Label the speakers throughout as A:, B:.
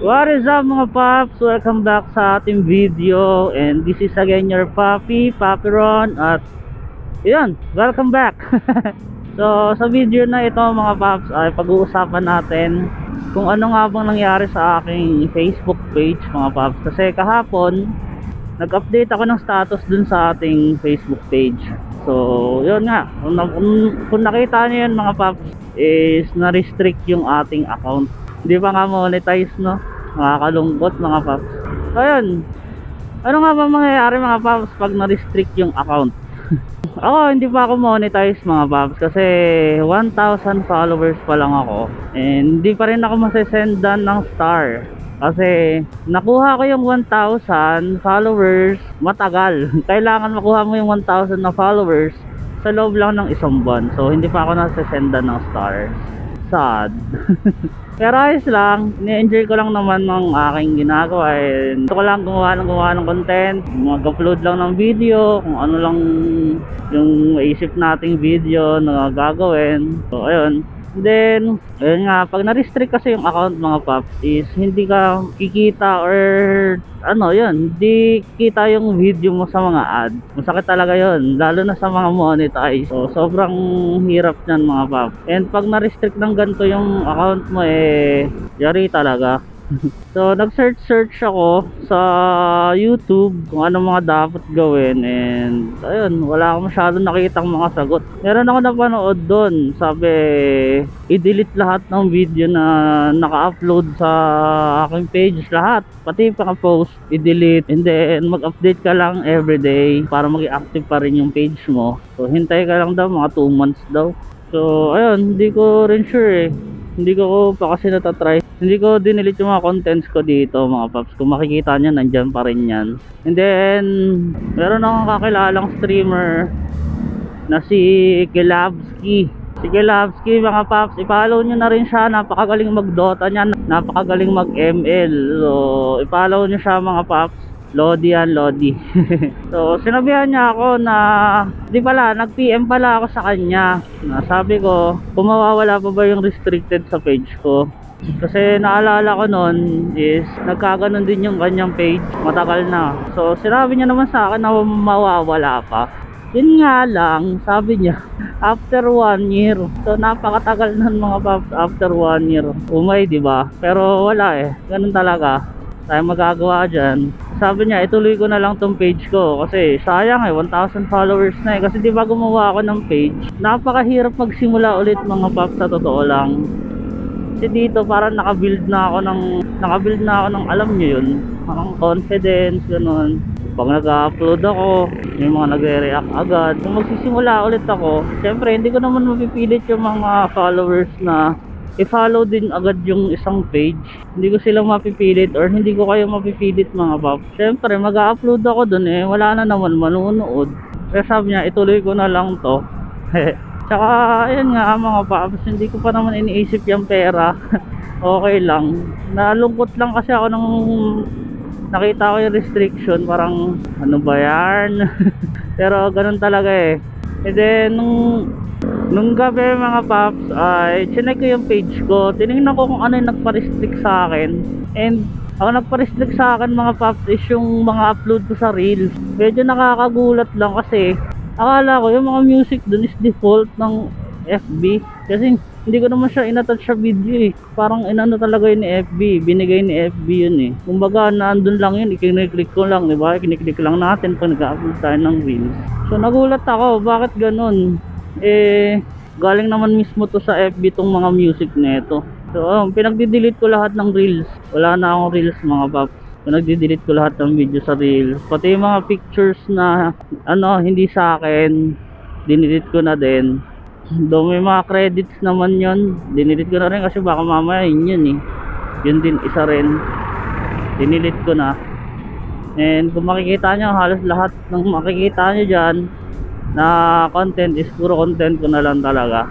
A: What is up mga paps? Welcome back sa ating video. And this is again your papi, Papi Ron. At yun, welcome back. So sa video na ito mga paps ay pag-uusapan natin kung ano nga bang nangyari sa aking Facebook page mga paps. Kasi kahapon nag-update ako ng status dun sa ating Facebook page. So yun nga, kung, kung nakita niyo yun mga paps is na-restrict yung ating account hindi pa nga monetize no? Nakakalungkot mga paps. So yun ano nga ba mangyayari mga paps pag na-restrict yung account? Ako hindi pa ako monetize mga paps kasi 1,000 followers pa lang ako and hindi pa rin ako masesendan ng star. Kasi nakuha ko yung 1,000 followers matagal. Kailangan makuha mo yung 1,000 na followers sa loob lang ng isang buwan. So hindi pa ako nasesendan ng stars sad. Pero ayos lang ni-enjoy ko lang naman ng aking ginagawa and gusto ko lang gumawa ng gumawa ng content. Mag-upload lang ng video kung ano lang yung maisip nating video na gagawin. So ayun Then, ayun nga, pag na-restrict kasi yung account mga paps is hindi ka kikita or ano yun, hindi kita yung video mo sa mga ad. Masakit talaga yun, lalo na sa mga monetize. So, sobrang hirap niyan mga paps. And pag na-restrict ng ganito yung account mo eh, yari talaga. so, nag-search search ako sa YouTube kung ano mga dapat gawin and ayun, wala akong masyadong nakitang mga sagot. Meron ako napanood doon, sabi i-delete lahat ng video na naka-upload sa aking page lahat. Pati pa post i-delete and then mag-update ka lang everyday para maging active pa rin yung page mo. So, hintay ka lang daw mga 2 months daw. So, ayun, hindi ko rin sure eh. Hindi ko pa kasi natatry. Hindi ko dinelete yung mga contents ko dito mga paps. Kung makikita nyo, nandyan pa rin yan. And then, meron akong kakilalang streamer na si Kilabski. Si Kilabski mga paps, i-follow nyo na rin siya. Napakagaling mag-Dota niya. Napakagaling mag-ML. So, i-follow nyo siya mga paps. Lodi yan, Lodi. so, sinabihan niya ako na, di pala, nag-PM pala ako sa kanya. Na sabi ko, kung mawawala pa ba yung restricted sa page ko. Kasi naalala ko noon is nagkaganon din yung kanyang page matagal na. So sinabi niya naman sa akin na mawawala pa. Yun nga lang, sabi niya, after one year. So napakatagal nun mga after one year. Umay, di ba? Pero wala eh. Ganun talaga. Tayo magagawa dyan. Sabi niya, ituloy ko na lang tong page ko. Kasi sayang eh, 1,000 followers na eh. Kasi di ba gumawa ako ng page? Napakahirap magsimula ulit mga paps sa totoo lang. Kasi dito parang naka-build na ako ng naka-build na ako ng alam niyo yun. Parang confidence ganun. Pag nag-upload ako, may mga nagre-react agad. Kung magsisimula ulit ako, syempre hindi ko naman mapipilit yung mga followers na i-follow din agad yung isang page. Hindi ko silang mapipilit or hindi ko kayo mapipilit mga pop. Syempre mag-upload ako dun eh, wala na naman manunood. Kaya sabi niya, ituloy ko na lang to. Tsaka, ayun nga mga paps, hindi ko pa naman iniisip yung pera. okay lang. Nalungkot lang kasi ako nung nakita ko yung restriction. Parang, ano ba yan? Pero, ganun talaga eh. And then, nung, nung gabi mga paps, ay, chinek ko yung page ko. Tinignan ko kung ano yung nagpa-restrict sa akin. And, ang nagpa-restrict sa akin mga paps is yung mga upload ko sa reels. Medyo nakakagulat lang kasi akala ko yung mga music dun is default ng FB kasi hindi ko naman siya inattach sa video eh parang inano talaga yun ni FB binigay ni FB yun eh kumbaga naandun lang yun ikiniklik ko lang diba ikiniklik lang natin pag nag-upload tayo ng reels so nagulat ako bakit ganun eh galing naman mismo to sa FB tong mga music nito so um, pinagdi-delete ko lahat ng reels. Wala na akong reels mga paps. Nagdi-delete ko lahat ng video sa reels pati yung mga pictures na ano hindi sa akin dinelete ko na din. Do may mga credits naman yon dinelete ko na rin kasi baka mamaya yun yun eh. Yun din isa rin. Dinelete ko na. And kung makikita nyo halos lahat ng makikita nyo dyan na content is puro content ko na lang talaga.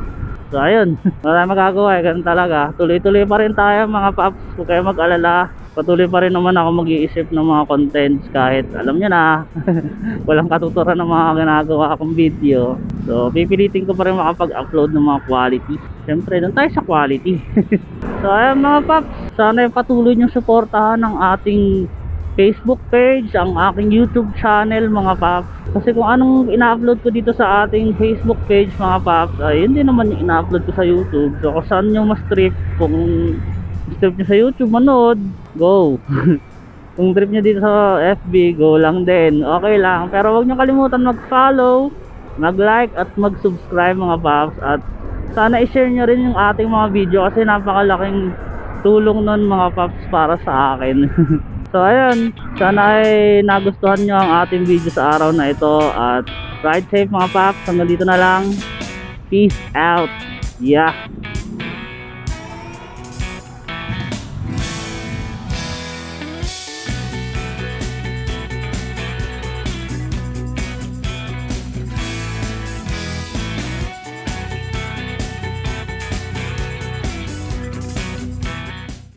A: So ayun. Wala magagawa eh. Ganun talaga. Tuloy tuloy pa rin tayo mga paps. Huwag kayo mag-alala. Patuloy pa rin naman ako mag-iisip ng mga contents kahit alam nyo na walang katuturan ng mga ginagawa akong video. So pipilitin ko pa rin makapag-upload ng mga quality. Syempre doon tayo sa quality. So ayun mga paps. Sana patuloy niyong suportahan ang ating Facebook page, ang aking YouTube channel mga paps. Kasi kung anong ina-upload ko dito sa ating Facebook page mga paps, ay yun din naman yung ina-upload ko sa YouTube. So kung saan nyo mas trip, kung trip nyo sa YouTube, manood, go. kung trip nyo dito sa FB, go lang din. Okay lang. Pero huwag nyo kalimutan mag-follow, mag-like at mag-subscribe mga paps. At sana i-share nyo rin yung ating mga video kasi napakalaking tulong nun mga paps para sa akin. so ayun, sana ay nagustuhan nyo ang ating video sa araw na ito at ride safe mga paps. Hanggang dito na lang. Peace out. Yeah.